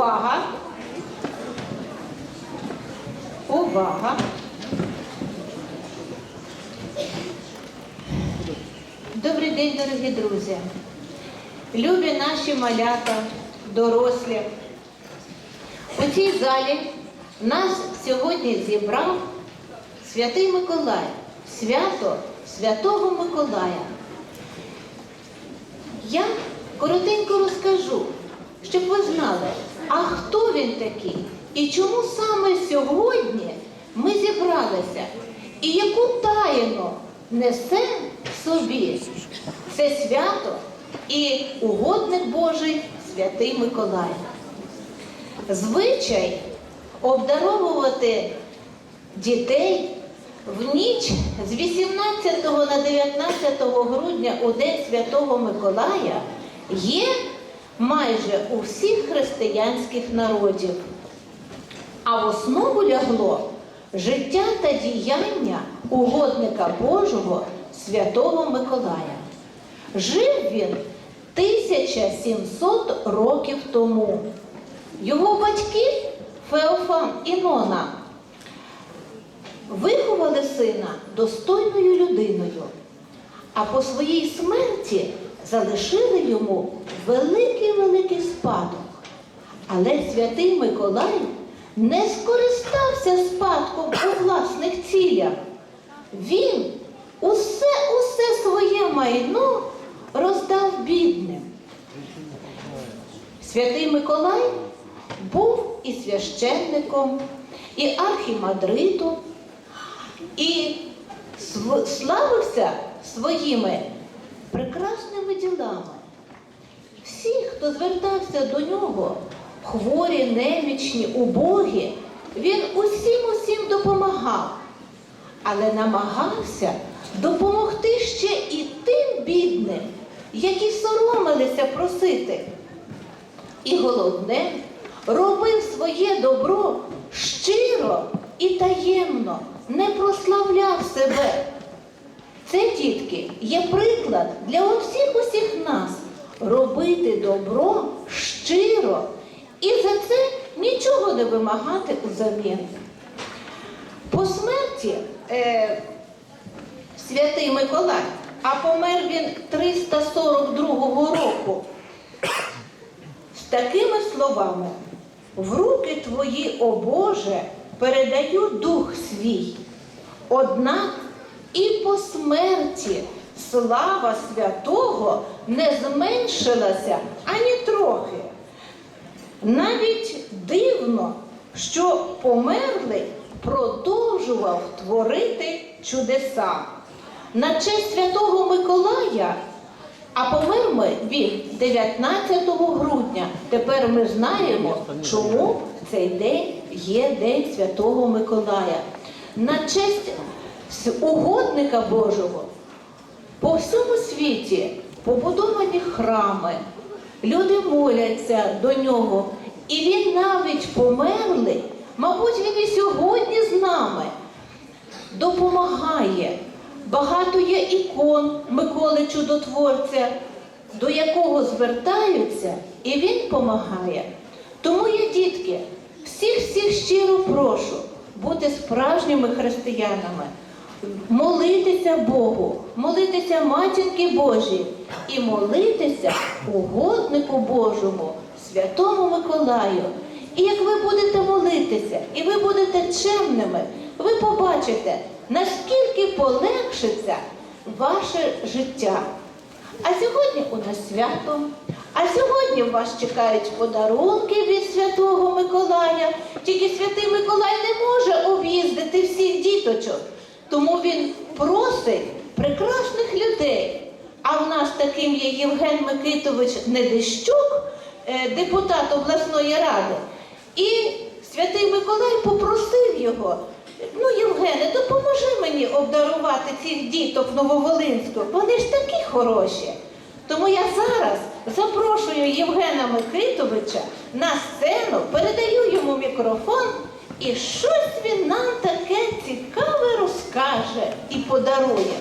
Увага! Увага! Добрий день, дорогі друзі! Любі наші малята, дорослі. У цій залі нас сьогодні зібрав Святий Миколай, свято Святого Миколая. Я коротенько розкажу, щоб ви знали, а хто він такий і чому саме сьогодні ми зібралися, і яку таїну несе в собі це свято і угодник Божий Святий Миколай. Звичай обдаровувати дітей в ніч з 18 на 19 грудня у День Святого Миколая є майже у всіх християнських народів. А в основу лягло життя та діяння угодника Божого Святого Миколая. Жив він 1700 років тому. Його батьки Феофан і Нона виховали сина достойною людиною, а по своїй смерті залишили йому великий-великий спадок. Але святий Миколай не скористався спадком у власних цілях. Він усе усе своє майно роздав бідним. Святий Миколай був і священником, і архімадритом, і славився своїми прекрасними ділами. Всі, хто звертався до нього, хворі, немічні, убогі, він усім усім допомагав, але намагався допомогти ще і тим бідним, які соромилися просити. І головне, робив своє добро щиро і таємно, не прославляв себе. Це, дітки, є приклад для усіх усіх нас робити добро щиро і за це нічого не вимагати узамін. По смерті е, святий Миколай, а помер він 342 року. З такими словами, в руки твої, о Боже, передаю дух свій. Однак і по смерті слава святого не зменшилася ані трохи. Навіть дивно, що померлий продовжував творити чудеса. На честь святого Миколая, а помер ми він 19 грудня. Тепер ми знаємо, чому цей день є День Святого Миколая. На честь с- угодника Божого. По всьому світі побудовані храми, люди моляться до нього, і він навіть померлий, мабуть, він і сьогодні з нами. Допомагає. Багато є ікон Миколи Чудотворця, до якого звертаються, і він допомагає. Тому я, дітки, всіх всіх щиро прошу бути справжніми християнами, молитися Богу, молитися матінки Божій і молитися угоднику Божому, святому Миколаю. І як ви будете молитися, і ви будете чемними, ви побачите, наскільки полегшиться ваше життя. А сьогодні у нас свято. А сьогодні вас чекають подарунки від Святого Миколая. Тільки Святий Миколай не може об'їздити всіх діточок. Тому він просить прекрасних людей. А в нас таким є Євген Микитович Недищук, е, депутат обласної ради. І Святий Миколай попросив його. Ну, Євгене, допоможи мені обдарувати цих діток Нововолинську. Вони ж такі хороші. Тому я зараз запрошую Євгена Микитовича на сцену, передаю йому мікрофон, і щось він нам таке цікаве розкаже і подарує.